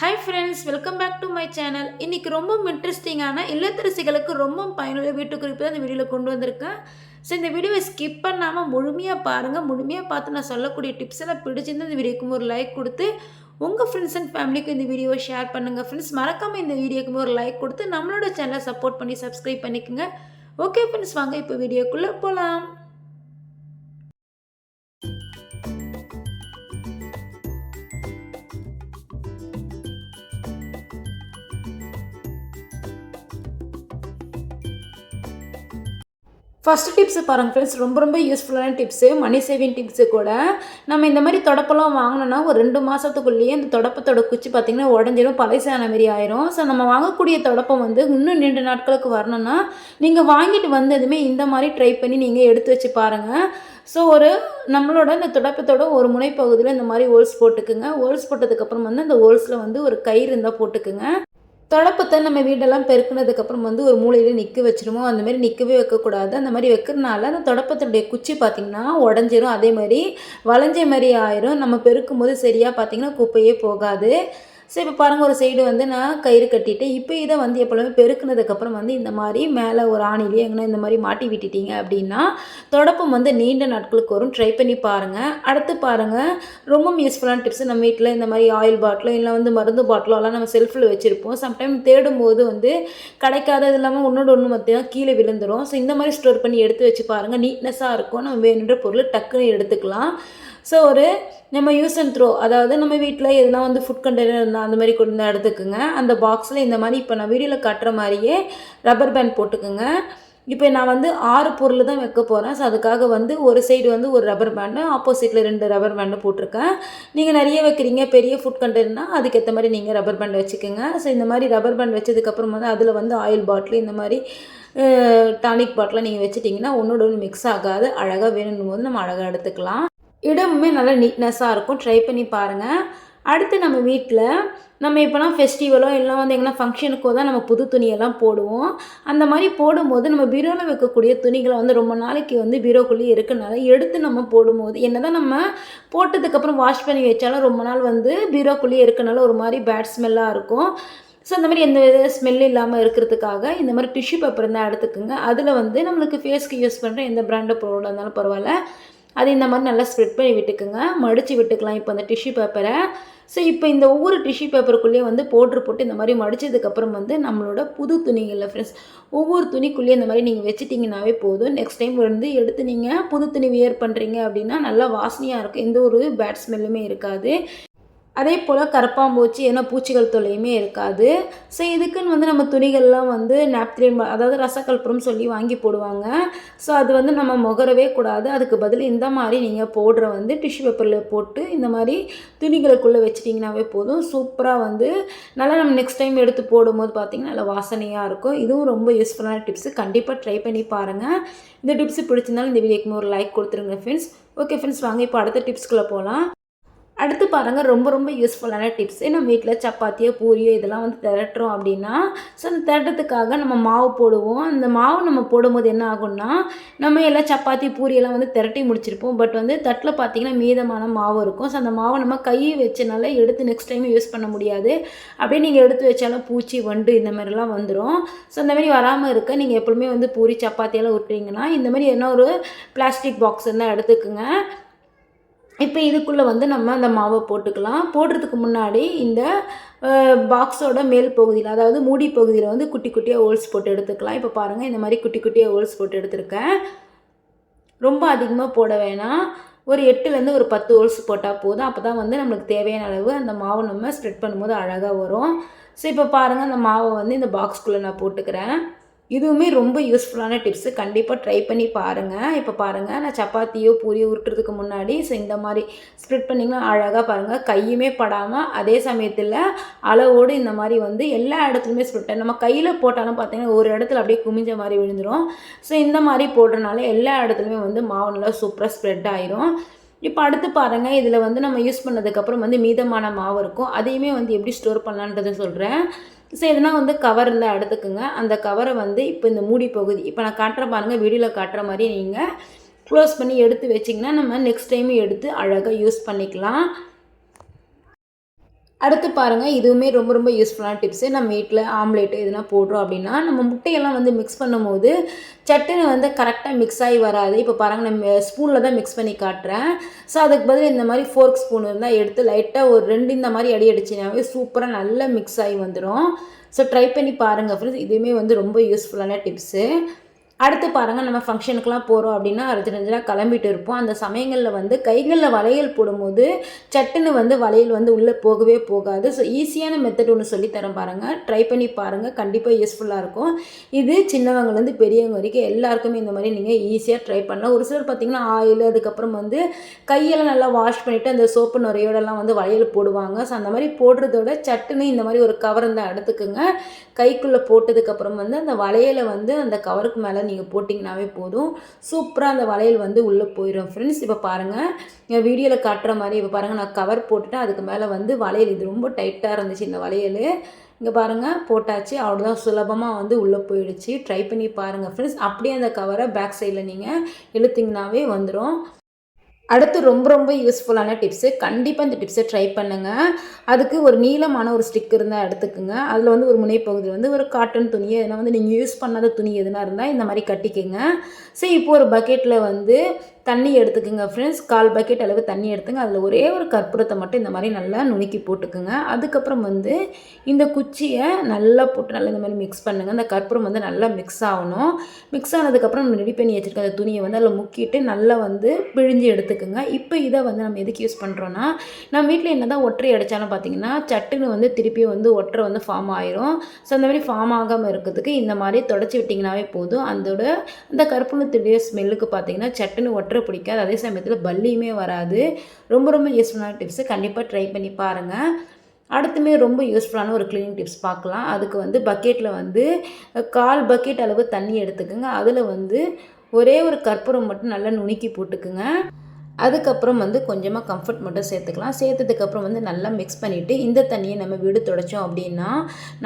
Hi friends welcome back to my channel இன்றைக்கி ரொம்ப இன்ட்ரெஸ்டிங்கான இல்லத்தரசிகளுக்கு ரொம்ப பயனுள்ள வீட்டுக்குறிப்பு தான் இந்த வீடியோவில் கொண்டு வந்திருக்கேன். ஸோ இந்த வீடியோவை ஸ்கிப் பண்ணாமல் முழுமையாக பாருங்கள் முழுமையாக பார்த்து நான் சொல்லக்கூடிய டிப்ஸ் எல்லாம் பிடிச்சிருந்து இந்த வீடியோக்கு ஒரு லைக் கொடுத்து உங்கள் ஃப்ரெண்ட்ஸ் அண்ட் ஃபேமிலிக்கு இந்த வீடியோவை ஷேர் பண்ணுங்கள் ஃப்ரெண்ட்ஸ் மறக்காமல் இந்த வீடியோக்கு ஒரு லைக் கொடுத்து நம்மளோட சேனலை சப்போர்ட் பண்ணி சப்ஸ்கிரைப் பண்ணிக்கோங்க. ஓகே ஃப்ரெண்ட்ஸ் வாங்க இப்போ வீடியோக்குள்ளே போகலாம் ஃபஸ்ட் டிப்ஸு பாருங்கள் ஃப்ரெண்ட்ஸ் ரொம்ப ரொம்ப யூஸ்ஃபுல்லான டிப்ஸு மணி சேவிங் டிப்ஸு கூட. நம்ம இந்த மாதிரி தொடப்பெல்லாம் வாங்கினோன்னா ஒரு ரெண்டு மாதத்துக்குள்ளேயே இந்த தொடப்பத்தோட குச்சி பார்த்திங்கன்னா உடஞ்சிடும் பழசான மாரி ஆயிரும். ஸோ நம்ம வாங்கக்கூடிய தொடப்பம் வந்து இன்னும் ரெண்டு நாட்களுக்கு வரணும்னா நீங்கள் வாங்கிட்டு வந்ததுமே இந்த மாதிரி ட்ரை பண்ணி நீங்கள் எடுத்து வச்சு பாருங்கள் ஸோ ஒரு நம்மளோட இந்த தொடப்பத்தோட ஒரு முனைப்பகுதியில் இந்த மாதிரி ஹோல்ஸ் போட்டுக்குங்க. ஹோல்ஸ் போட்டதுக்கப்புறம் வந்து அந்த ஹோல்ஸில் வந்து ஒரு கயிறு இருந்தால் போட்டுக்குங்க. தொடப்பத்தை நம்ம வீடெல்லாம் பெருக்கினதுக்கப்புறம் வந்து ஒரு மூலையில் நிற்க வச்சிருமோ அந்த மாதிரி நிற்கவே வைக்கக்கூடாது. அந்த மாதிரி வைக்கிறதுனால அந்த தொடப்பத்தினுடைய குச்சி பார்த்திங்கன்னா உடஞ்சிரும். அதே மாதிரி வளைஞ்ச மாதிரி ஆயிரும். நம்ம பெருக்கும் போது சரியாக பார்த்திங்கன்னா குப்பையே போகாது. ஸோ இப்போ பாருங்கள் ஒரு சைடு வந்து நான் கயிறு கட்டிட்டு இப்போ இதை வந்து எப்போவுமே பெருக்குனதுக்கப்புறம் வந்து இந்த மாதிரி மேலே ஒரு ஆணிலேயே எங்கன்னா இந்த மாதிரி மாட்டி விட்டுட்டீங்க அப்படின்னா தொடப்பம் வந்து நீண்ட நாட்களுக்கு வரும். ட்ரை பண்ணி பாருங்கள் அடுத்து பாருங்கள் ரொம்ப யூஸ்ஃபுல்லான டிப்ஸ் நம்ம வீட்டில் இந்த மாதிரி ஆயில் பாட்டிலோ இல்லை வந்து மருந்து பாட்டிலோ எல்லாம் நம்ம செல்ஃபில் வச்சுருப்போம். சம்டைம் தேடும்போது வந்து கிடைக்காத இது இல்லாமல் ஒன்றோட ஒன்று மத்தியம் கீழே விழுந்துடும் ஸோ இந்த மாதிரி ஸ்டோர் பண்ணி எடுத்து வச்சு பாருங்கள் நீட்னஸாக இருக்கும். நம்ம வேணுன்ற பொருள் டக்குன்னு எடுத்துக்கலாம். ஸோ ஒரு நம்ம யூஸ் அண்ட் த்ரோ அதாவது நம்ம வீட்டில் எதுனா வந்து ஃபுட் கண்டெய்னர் இருந்தால் அந்த மாதிரி கொண்டு வந்து எடுத்துக்கோங்க. அந்த பாக்ஸில் இந்த மாதிரி இப்போ நான் வீடியோவில் காட்டுற மாதிரியே ரப்பர் பேண்ட் போட்டுக்கோங்க. இப்போ நான் வந்து ஆறு பொருள் தான் வைக்க போகிறேன் ஸோ அதுக்காக வந்து ஒரு சைடு வந்து ஒரு ரப்பர் பேண்டு ஆப்போசிட்டில் ரெண்டு ரப்பர் பேண்டு போட்டிருக்கேன். நீங்கள் நிறைய வைக்கிறீங்க பெரிய ஃபுட் கண்டெய்னர்னால் அதுக்கேற்ற மாதிரி நீங்கள் ரப்பர் பேண்ட் வச்சுக்கோங்க. ஸோ இந்த மாதிரி ரப்பர் பேண்ட் வச்சதுக்கப்புறம் வந்து அதில் வந்து ஆயில் பாட்டில் இந்த மாதிரி டானிக் பாட்டிலாக நீங்கள் வச்சுட்டிங்கன்னா ஒன்றோட ஒன்று மிக்ஸ் ஆகாது. அழகாக வேணும்னும் போது நம்ம அழகாக எடுத்துக்கலாம். இடமுமே நல்லா நீட்னஸாக இருக்கும். ட்ரை பண்ணி பாருங்கள் அடுத்து நம்ம வீட்டில் நம்ம இப்போனா ஃபெஸ்டிவலோ இல்லை வந்து எங்கன்னா ஃபங்க்ஷனுக்கோ தான் நம்ம புது துணியெல்லாம் போடுவோம். அந்த மாதிரி போடும்போது நம்ம பீரோவில் வைக்கக்கூடிய துணிகளை வந்து ரொம்ப நாளைக்கு வந்து பீரோக்குள்ளேயே இருக்கனால எடுத்து நம்ம போடும்போது என்ன தான் நம்ம போட்டதுக்கப்புறம் வாஷ் பண்ணி வச்சாலும் ரொம்ப நாள் வந்து பீரோக்குள்ளேயே இருக்கனால ஒரு மாதிரி பேட் ஸ்மெல்லாக இருக்கும். ஸோ அந்த மாதிரி எந்த வித ஸ்மெல் இல்லாமல் இருக்கிறதுக்காக இந்த மாதிரி டிஷ்யூ பேப்பர் இருந்தால் எடுத்துக்கோங்க. அதில் வந்து நம்மளுக்கு ஃபேஸ்க்கு யூஸ் பண்ணுற எந்த பிராண்டட் பொருளாக இருந்தாலும் பரவாயில்ல. அது இந்த மாதிரி நல்லா ஸ்ப்ரெட் பண்ணி விட்டுக்குங்க. மடித்து விட்டுக்கலாம் இப்போ அந்த டிஷ்யூ பேப்பரை ஸோ இப்போ இந்த ஒவ்வொரு டிஷ்யூ பேப்பருக்குள்ளேயே வந்து போட்டு போட்டு இந்த மாதிரி மடித்ததுக்கப்புறம் வந்து நம்மளோட புது துணிகளில் ஃப்ரெண்ட்ஸ் ஒவ்வொரு துணிக்குள்ளேயே இந்த மாதிரி நீங்கள் வச்சுட்டிங்கனாவே போதும். நெக்ஸ்ட் டைம் வந்து எடுத்து நீங்கள் புது துணி வியர் பண்ணுறீங்க அப்படின்னா நல்லா வாசனையாக இருக்கும். எந்த ஒரு பேட் ஸ்மெல்லுமே இருக்காது. அதே போல் கரப்பாம்பூச்சி ஏன்னா பூச்சிகள் தொல்லையுமே இருக்காது. ஸோ இதுக்குன்னு வந்து நம்ம துணிகள்லாம் வந்து நாப்திரின் அதாவது ரசக்கல்புரம் சொல்லி வாங்கி போடுவாங்க. ஸோ அது வந்து நம்ம முகரவே கூடாது. அதுக்கு பதில் இந்த மாதிரி நீங்கள் போடுற வந்து டிஷ்யூ பேப்பரில் போட்டு இந்த மாதிரி துணிகளுக்குள்ளே வச்சிட்டிங்கனாவே போதும். சூப்பராக வந்து நல்லா நம்ம நெக்ஸ்ட் டைம் எடுத்து போடும்போது பார்த்திங்கன்னா நல்லா வாசனையாக இருக்கும். இதுவும் ரொம்ப யூஸ்ஃபுல்லான டிப்ஸு கண்டிப்பாக ட்ரை பண்ணி பாருங்கள் இந்த டிப்ஸு பிடிச்சிருந்தாலும் இந்த வீடியோக்கு ஒரு லைக் கொடுத்துருங்க ஃப்ரெண்ட்ஸ் ஓகே ஃப்ரெண்ட்ஸ் வாங்க இப்போ அடுத்த டிப்ஸ்குள்ளே போகலாம் அடுத்து பாருங்கள் ரொம்ப ரொம்ப யூஸ்ஃபுல்லான டிப்ஸு நம்ம வீட்டில் சப்பாத்தியோ பூரியோ இதெல்லாம் வந்து திரட்டுறோம் அப்படின்னா ஸோ அந்த திரட்டுறதுக்காக நம்ம மாவு போடுவோம். அந்த மாவு நம்ம போடும்போது என்ன ஆகும்னா நம்ம எல்லாம் சப்பாத்தி பூரியெல்லாம் வந்து திரட்டி முடிச்சிருப்போம். பட் வந்து தட்டில் பார்த்திங்கன்னா மீதமான மாவு இருக்கும். ஸோ அந்த மாவை நம்ம கையை வச்சனால எடுத்து நெக்ஸ்ட் டைம் யூஸ் பண்ண முடியாது. அப்படியே நீங்கள் எடுத்து வச்சாலும் பூச்சி வண்டு இந்த மாதிரிலாம் வந்துடும் ஸோ அந்த மாதிரி வராமல் இருக்க நீங்கள் எப்பவுமே வந்து பூரி சப்பாத்தியெல்லாம் விட்டுறீங்கன்னா இந்த மாதிரி என்ன ஒரு பிளாஸ்டிக் பாக்ஸ் இருந்தால் எடுத்துக்கோங்க. இப்போ இதுக்குள்ளே வந்து நம்ம அந்த மாவை போட்டுக்கலாம். போடுறதுக்கு முன்னாடி இந்த பாக்ஸோட மேல் பகுதியில் அதாவது மூடி பகுதியில் வந்து குட்டி குட்டியாக ஹோல்ஸ் போட்டு எடுத்துக்கலாம். இப்போ பாருங்கள் இந்த மாதிரி குட்டி குட்டியாக ஹோல்ஸ் போட்டு எடுத்திருக்கேன். ரொம்ப அதிகமாக போட வேணாம். ஒரு எட்டுலேருந்து ஒரு பத்து ஹோல்ஸ் போட்டால் போதும். அப்போ தான் வந்து நம்மளுக்கு தேவையான அளவு அந்த மாவை நம்ம ஸ்ப்ரெட் பண்ணும்போது அழகாக வரும். ஸோ இப்போ பாருங்கள் அந்த மாவை வந்து இந்த பாக்ஸ்குள்ளே நான் போட்டுக்கிறேன். இதுவுமே ரொம்ப யூஸ்ஃபுல்லான டிப்ஸு கண்டிப்பாக ட்ரை பண்ணி பாருங்கள் இப்போ பாருங்கள் நான் சப்பாத்தியோ பூரியோ உருட்டுறதுக்கு முன்னாடி ஸோ இந்த மாதிரி ஸ்ப்ரிட் பண்ணிங்கன்னா அழகாக பாருங்கள் கையுமே படாமல் அதே சமயத்தில் அளவோடு இந்த மாதிரி வந்து எல்லா இடத்துலையுமே ஸ்ப்ரெட் நம்ம கையில் போட்டாலும் பார்த்தீங்கன்னா ஒரு இடத்துல அப்படியே குமிஞ்ச மாதிரி விழுந்துடும் ஸோ இந்த மாதிரி போடுறனால எல்லா இடத்துலையுமே வந்து மாவு நல்லா சூப்பராக ஸ்ப்ரெட் ஆயிரும். இப்போ அடுத்து பாருங்கள் இதில் வந்து நம்ம யூஸ் பண்ணதுக்கப்புறம் வந்து மீதமான மாவு இருக்கும். அதையுமே வந்து எப்படி ஸ்டோர் பண்ணலான்றதை சொல்கிறேன் ஸோ எதுனா வந்து கவர் இருந்தால் எடுத்துக்கோங்க. அந்த கவரை வந்து இப்போ இந்த மூடி பகுதி. இப்போ நான் காட்டுற பாருங்கள் வீடியோவில் காட்டுற மாதிரி நீங்கள் க்ளோஸ் பண்ணி எடுத்து வச்சிங்கன்னா நம்ம நெக்ஸ்ட் டைம் எடுத்து அழகாக யூஸ் பண்ணிக்கலாம். அடுத்து பாருங்கள் இதுவுமே ரொம்ப ரொம்ப யூஸ்ஃபுல்லான டிப்ஸு நம்ம வீட்டில் ஆம்லேட் எதுனா போடுறோம் அப்படின்னா நம்ம முட்டையெல்லாம் வந்து மிக்ஸ் பண்ணும்போது சட்டுன்னு வந்து கரெக்டாக மிக்ஸ் ஆகி வராது. இப்போ பாருங்கள் நம்ம ஸ்பூனில் தான் மிக்ஸ் பண்ணி காட்டுறேன். ஸோ அதுக்கு பதில் இந்த மாதிரி ஃபோர்க் ஸ்பூன் இருந்தால் எடுத்து லைட்டாக ஒரு ரெண்டு இந்த மாதிரி அடி அடிச்சினாவே சூப்பராக நல்லா மிக்ஸ் ஆகி வந்துடும் ஸோ ட்ரை பண்ணி பாருங்கள் ஃப்ரெண்ட்ஸ் இதுவுமே வந்து ரொம்ப யூஸ்ஃபுல்லான டிப்ஸு அடுத்து பாருங்கள் நம்ம ஃபங்க்ஷனுக்குலாம் போகிறோம் அப்படின்னா அர்ஜென்டாக கிளம்பிட்டு இருப்போம். அந்த சமயங்களில் வந்து கைகளில் வளையல் போடும்போது சட்டுன்னு வந்து வளையல் வந்து உள்ளே போகவே போகாது. ஸோ ஈஸியான மெத்தட் ஒன்று சொல்லித்தரேன் பாருங்கள் ட்ரை பண்ணி பாருங்கள் கண்டிப்பாக யூஸ்ஃபுல்லாக இருக்கும். இது சின்னவங்கலேருந்து பெரியவங்க வரைக்கும் எல்லாருக்குமே இந்த மாதிரி நீங்கள் ஈஸியாக ட்ரை பண்ணலாம். ஒரு சிலர் பார்த்திங்கன்னா ஆயில் அதுக்கப்புறம் வந்து கையெல்லாம் நல்லா வாஷ் பண்ணிவிட்டு அந்த சோப்பு நுரையோடலாம் வந்து வளையல் போடுவாங்க. ஸோ அந்த மாதிரி போடுறதோட சட்டுன்னு இந்த மாதிரி ஒரு கவர் இருந்தால் எடுத்துக்கோங்க. கைக்குள்ளே போட்டதுக்கப்புறம் வந்து அந்த வளையலை வந்து அந்த கவருக்கு மேலே நீங்கள் போட்டிங்கனாவே போதும். சூப்பராக அந்த வளையல் வந்து உள்ளே போயிடும் ஃப்ரெண்ட்ஸ் இப்போ பாருங்கள் என் வீடியோவில் காட்டுற மாதிரி இப்போ பாருங்கள் நான் கவர் போட்டுவிட்டேன் அதுக்கு மேலே வந்து வளையல் இது ரொம்ப டைட்டாக இருந்துச்சு இந்த வளையல். இங்கே பாருங்கள் போட்டாச்சு. அவ்வளோதான் சுலபமாக வந்து உள்ளே போயிடுச்சு. ட்ரை பண்ணி பாருங்கள் ஃப்ரெண்ட்ஸ் அப்படியே அந்த கவரை பேக் சைடில் நீங்கள் இழுத்திங்கனாவே வந்துடும் அடுத்து ரொம்ப ரொம்ப யூஸ்ஃபுல்லான டிப்ஸு கண்டிப்பாக இந்த டிப்ஸை ட்ரை பண்ணுங்கள் அதுக்கு ஒரு நீளமான ஒரு ஸ்டிக் இருந்தால் எடுத்துக்கோங்க. அதில் வந்து ஒரு முனைப்பகுதியில் வந்து ஒரு காட்டன் துணி எதனா வந்து நீங்கள் யூஸ் பண்ணாத துணி எதுனா இருந்தால் இந்த மாதிரி கட்டிக்கோங்க. சரி இப்போ ஒரு பக்கெட்டில் வந்து தண்ணி எடுத்துக்கோங்க ஃப்ரெண்ட்ஸ் கால் பக்கெட் அளவு தண்ணி எடுத்துங்க. அதில் ஒரே ஒரு கற்பூரத்தை மட்டும் இந்த மாதிரி நல்லா நுணுக்கி போட்டுக்குங்க. அதுக்கப்புறம் வந்து இந்த குச்சியை நல்லா போட்டு நல்லா இந்த மாதிரி மிக்ஸ் பண்ணுங்கள் அந்த கற்பூரம் வந்து நல்லா மிக்ஸ் ஆகணும். மிக்ஸ் ஆனதுக்கப்புறம் நம்ம ரெடி பண்ணி வச்சுருக்க அந்த துணியை வந்து அதில் முக்கிட்டு நல்லா வந்து பிழிஞ்சு எடுத்துக்கோங்க. இப்போ இதை வந்து நம்ம எதுக்கு யூஸ் பண்ணுறோன்னா நம்ம வீட்டில் என்ன தான் ஒற்றை அடித்தாலும் பார்த்தீங்கன்னா சட்டுன்னு வந்து திருப்பி வந்து ஒற்றை வந்து ஃபார்ம் ஆயிரும். ஸோ அந்த மாதிரி ஃபார்ம் ஆகாமல் இருக்கிறதுக்கு இந்த மாதிரி தொடச்சி விட்டிங்கனாவே போதும். அதோட அந்த கற்பூரத்துடைய ஸ்மெல்லுக்கு பார்த்தீங்கன்னா சட்டுன்னு ஒற்றை ஒற்றை பிடிக்காது. அதே சமயத்தில் பல்லியுமே வராது. ரொம்ப ரொம்ப யூஸ்ஃபுல்லான டிப்ஸு கண்டிப்பாக ட்ரை பண்ணி பாருங்கள் அடுத்துமே ரொம்ப யூஸ்ஃபுல்லான ஒரு க்ளீனிங் டிப்ஸ் பார்க்கலாம். அதுக்கு வந்து பக்கெட்டில் வந்து கால் பக்கெட் அளவு தண்ணி எடுத்துக்கோங்க. அதில் வந்து ஒரே ஒரு கற்பூரம் மட்டும் நல்லா நுணுக்கி போட்டுக்குங்க. அதுக்கப்புறம் வந்து கொஞ்சமாக கம்ஃபர்ட் மட்டும் சேர்த்துக்கலாம். சேர்த்ததுக்கப்புறம் வந்து நல்லா மிக்ஸ் பண்ணிவிட்டு இந்த தண்ணியை நம்ம வீடு தொடச்சோம் அப்படின்னா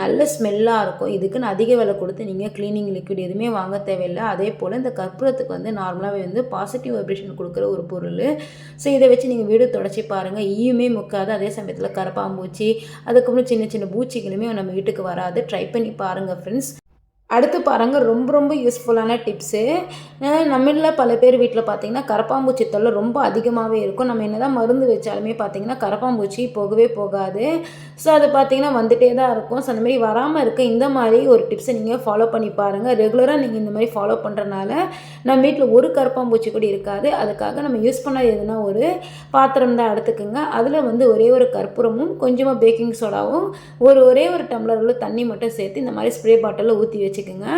நல்ல ஸ்மெல்லாக இருக்கும். இதுக்குன்னு அதிக விலை கொடுத்து நீங்கள் க்ளீனிங் லிக்விட் எதுவுமே வாங்க தேவையில்லை. அதே போல் இந்த கற்பூரத்துக்கு வந்து நார்மலாகவே வந்து பாசிட்டிவ் வைப்ரேஷன் கொடுக்குற ஒரு பொருள். ஸோ இதை வச்சு நீங்கள் வீடு தொடச்சி பாருங்கள் ஈயுமே முக்காது. அதே சமயத்தில் கரப்பாம்பூச்சி அதுக்கப்புறம் சின்ன சின்ன பூச்சிகளுமே நம்ம வீட்டுக்கு வராது. ட்ரை பண்ணி பாருங்கள் ஃப்ரெண்ட்ஸ் அடுத்து பாருங்கள் ரொம்ப ரொம்ப யூஸ்ஃபுல்லான டிப்ஸு நம்மளில் பல பேர் வீட்டில் பார்த்திங்கன்னா கரப்பாம்பூச்சி தொல்லை ரொம்ப அதிகமாகவே இருக்கும். நம்ம என்ன தான் மருந்து வச்சாலுமே பார்த்திங்கன்னா கரப்பாம்பூச்சி போகவே போகாது. ஸோ அது பார்த்திங்கன்னா வந்துகிட்டே தான் இருக்கும். ஸோ அந்த மாதிரி வராமல் இருக்க இந்த மாதிரி ஒரு டிப்ஸை நீங்கள் ஃபாலோ பண்ணி பாருங்கள் ரெகுலராக நீங்கள் இந்த மாதிரி ஃபாலோ பண்ணுறனால நம்ம வீட்டில் ஒரு கரப்பாம்பூச்சி கூட இருக்காது. அதுக்காக நம்ம யூஸ் பண்ண எதுனா ஒரு பாத்திரம் தான் எடுத்துக்கோங்க. அதில் வந்து ஒரே ஒரு கற்பூரமும் கொஞ்சமாக பேக்கிங் சோடாவும் ஒரு ஒரே ஒரு டம்ளரில் தண்ணி மட்டும் சேர்த்து இந்த மாதிரி ஸ்ப்ரே பாட்டிலில் ஊற்றி வச்சு வச்சுக்கோங்க.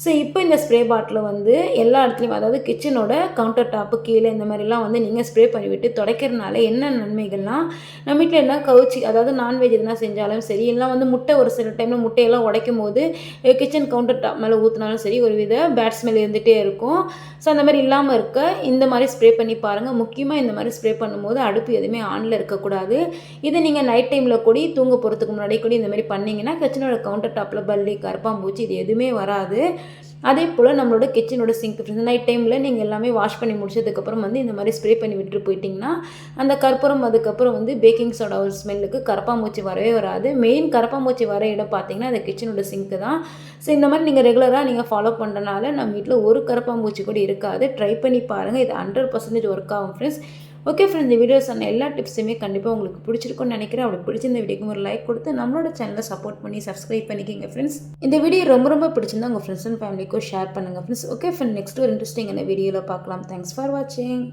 ஸோ இப்போ இந்த ஸ்ப்ரே பாட்டில் வந்து எல்லா இடத்துலையும் அதாவது கிச்சனோட கவுண்டர் டாப்பு கீழே இந்த மாதிரிலாம் வந்து நீங்கள் ஸ்ப்ரே பண்ணிவிட்டு துடைக்கிறதுனால என்ன நன்மைகள்லாம் நம்ம வீட்டில் என்ன கவுச்சி அதாவது நான்வெஜ் எதுனா செஞ்சாலும் சரி எல்லாம் வந்து முட்டை ஒரு சில டைமில் முட்டையெல்லாம் உடைக்கும் போது கிச்சன் கவுண்டர் டாப் மேலே ஊற்றினாலும் சரி ஒரு வித பேட் ஸ்மெல் இருந்துகிட்டே இருக்கும். ஸோ அந்த மாதிரி இல்லாமல் இருக்க இந்த மாதிரி ஸ்ப்ரே பண்ணி பாருங்கள் முக்கியமாக இந்த மாதிரி ஸ்ப்ரே பண்ணும்போது அடுப்பு எதுவுமே ஆனில் இருக்கக்கூடாது. இதை நீங்கள் நைட் டைமில் கூடி தூங்க போகிறதுக்கு முன்னாடி கூட இந்த மாதிரி பண்ணிங்கன்னா கிச்சனோட கவுண்டர் டாப்பில் பல்லி கரப்பாம்பூச்சி இது எதுவுமே வராது. அதே போல் நம்மளோட கிச்சனோட சிங்க் நைட் டைமில் நீங்கள் எல்லாமே வாஷ் பண்ணி முடிச்சதுக்கப்புறம் வந்து இந்த மாதிரி ஸ்ப்ரே பண்ணி விட்டுட்டு போயிட்டிங்கன்னா அந்த கற்பூரம் அதுக்கப்புறம் வந்து பேக்கிங் சோடா ஒரு ஸ்மெல்லுக்கு கரப்பாம்பூச்சி வரவே வராது. மெயின் கரப்பாம்பூச்சி வர இடம் பார்த்தீங்கன்னா அந்த கிச்சனோட சிங்க்கு தான். ஸோ இந்த மாதிரி நீங்கள் ரெகுலராக நீங்கள் ஃபாலோ பண்ணுறனால நம்ம வீட்டில் ஒரு கரப்பாம்பூச்சி கூட இருக்காது. ட்ரை பண்ணி பாருங்கள் இது ஹண்ட்ரட் பர்சன்டேஜ் ஒர்க் ஆகும் ஃப்ரெண்ட்ஸ் ஓகே ஃப்ரெண்ட் இந்த வீடியோ சொன்ன எல்லா டிப்ஸுமே கண்டிப்பாக உங்களுக்கு பிடிச்சிருக்கும்னு நினைக்கிறேன். அப்படி பிடிச்சிருந்த வீடியோக்கு ஒரு லைக் கொடுத்து நம்மளோட சேனலை சப்போர்ட் பண்ணி சப்ஸ்கிரைப் பண்ணிக்கிங்க ஃப்ரெண்ட்ஸ் இந்த வீடியோ ரொம்ப ரொம்ப பிடிச்சிருந்தா உங்கள் ஃப்ரெண்ட்ஸ் அண்ட் ஃபேமிலிக்கும் ஷேர் பண்ணுங்கள் ஃப்ரெண்ட்ஸ் ஓகே ஃப்ரெண்ட் நெக்ஸ்ட் ஒரு இன்ட்ரெஸ்டிங் இந்த வீடியோவில் பார்க்கலாம். தேங்க்ஸ் ஃபார் வாட்சிங்